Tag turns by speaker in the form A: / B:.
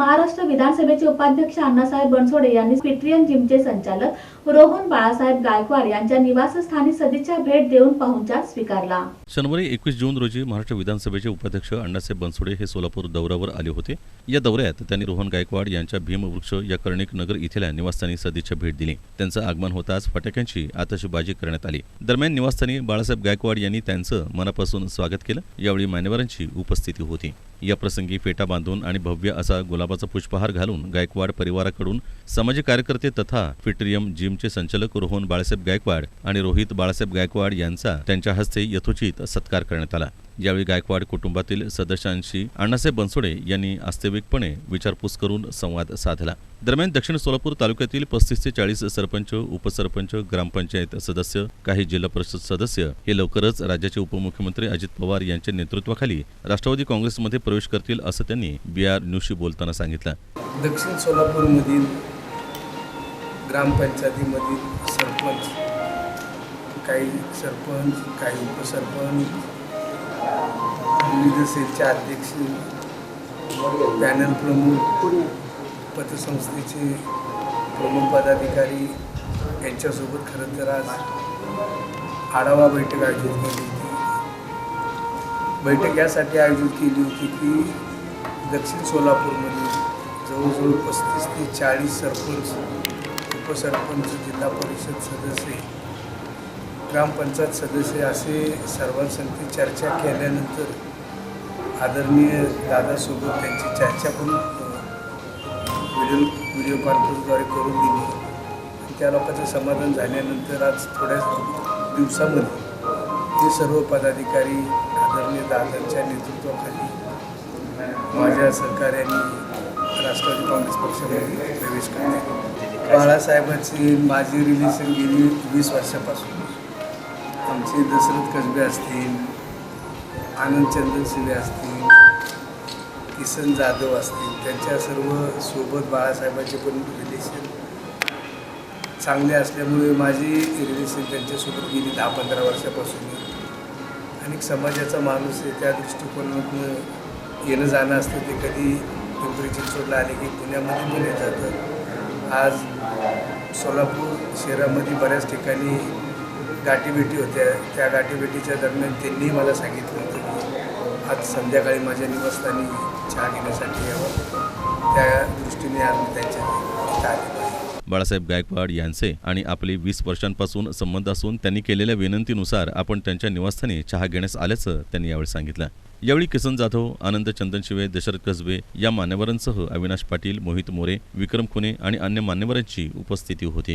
A: महाराष्ट्र विधानसभेचे उपाध्यक्ष अण्णासाहेब बनसोडे यांनी पिट्रियन जिमचे संचालक रोहन बाळासाहेब गायकवाड यांच्या निवासस्थानी सदिच्छा भेट देऊन पाहुणचार स्वीकारला.
B: शनिवारी एकवीस जून रोजी महाराष्ट्र विधानसभेचे उपाध्यक्ष अण्णासाहेब बनसोडे हे सोलापूर दौऱ्यावर आले होते. या दौऱ्यात त्यांनी रोहन गायकवाड यांच्या भीमवृक्ष या कर्णिक नगर इथल्या निवासस्थानी सदिच्छा भेट दिली. त्यांचं आगमन होताच फटाक्यांची आतषबाजी करण्यात आली. दरम्यान निवासस्थानी बाळासाहेब गायकवाड यांनी त्यांचं मनापासून स्वागत केलं. यावेळी मान्यवरांची उपस्थिती होती. या प्रसंगी फेटा बांधून आणि भव्य असा गुलाबाचा पुष्पहार घालून गायकवाड परिवाराकडून सामाजिक कार्यकर्ते तथा फिट्रियम जिमचे संचालक रोहन बाळासाहेब गायकवाड आणि रोहित बाळासाहेब गायकवाड यांचा त्यांच्या हस्ते यथोचित सत्कार करण्यात आला. यावेळी गायकवाड कुटुंबातील सदस्यांशी अण्णासाहेब बनसोडे यांनी वास्तविकपणे विचारपूस करून संवाद साधला. दरम्यान दक्षिण सोलापूर तालुक्यातील पस्तीस ते चाळीस सरपंच उपसरपंच ग्रामपंचायत सदस्य काही जिल्हा परिषद सदस्य हे लवकरच राज्याचे उपमुख्यमंत्री अजित पवार यांच्या नेतृत्वाखाली राष्ट्रवादी काँग्रेसमध्ये प्रवेश करतील असं त्यांनी बी आर न्यूजशी बोलताना सांगितलं.
C: दक्षिण सोलापूरमधील ग्रामपंचायतीमधील सरपंच काही सरपंच काही उपसरपंच विविध सेलचे अध्यक्ष पॅनल प्रमुख पतसंस्थेचे प्रमुख पदाधिकारी यांच्यासोबत खरं तर आज आढावा बैठक आयोजित केली होती. बैठक यासाठी आयोजित केली होती की दक्षिण सोलापूरमध्ये जवळजवळ पस्तीस ते चाळीस सरपंच उपसरपंच जिल्हा परिषद सदस्य ग्रामपंचायत सदस्य असे सर्वांसंगती चर्चा केल्यानंतर आदरणीय दादासोबत त्यांची चर्चा पण व्हिडिओ व्हिडिओ कॉन्फरन्सद्वारे करून दिली. आणि त्या लोकांचं समाधान झाल्यानंतर आज थोड्या दिवसामध्ये हे सर्व पदाधिकारी आदरणीय दादांच्या नेतृत्वाखाली माझ्या सहकार्याने राष्ट्रवादी काँग्रेस पक्षामध्ये प्रवेश करणे बाळासाहेबांची माझी रिलेशन गेली वीस वर्षापासून. आमचे दशरथ कसबे असतील आनंद चंदन असतील किसन जाधव असतील त्यांच्या सर्व सोबत बाळासाहेबांचे पण रिलेशन चांगले असल्यामुळे माझी रिलेशन त्यांच्यासोबत गेली दहा पंधरा वर्षापासून. आणि समाजाचा माणूस आहे त्या दृष्टिकोनातून येणं जाणं असतं ते कधी पिंपरी चिंचवडला आले की पुण्यामध्ये पण येत जातं आज सोलापूर शहरामध्ये बऱ्याच ठिकाणी गाठीभेटी होत्या. त्या गाठीभेटीच्या दरम्यान त्यांनीही मला सांगितलं होतं की आज संध्याकाळी माझ्या निवासस्थानी चहा घेण्यासाठी यावं. त्या दृष्टीने आज त्यांच्या
B: बाळासाहेब गायकवाड यांचे आणि आपले वीस वर्षांपासून संबंध असून त्यांनी केलेल्या विनंतीनुसार आपण त्यांच्या निवासस्थानी चहा घेण्यास आल्याचं त्यांनी यावेळी सांगितलं. यावेळी किसन जाधव आनंद चंदनशिवे दशरथ कसबे या मान्यवरांसह अविनाश पाटील मोहित मोरे विक्रम खुने आणि अन्य मान्यवरांची उपस्थिती होती.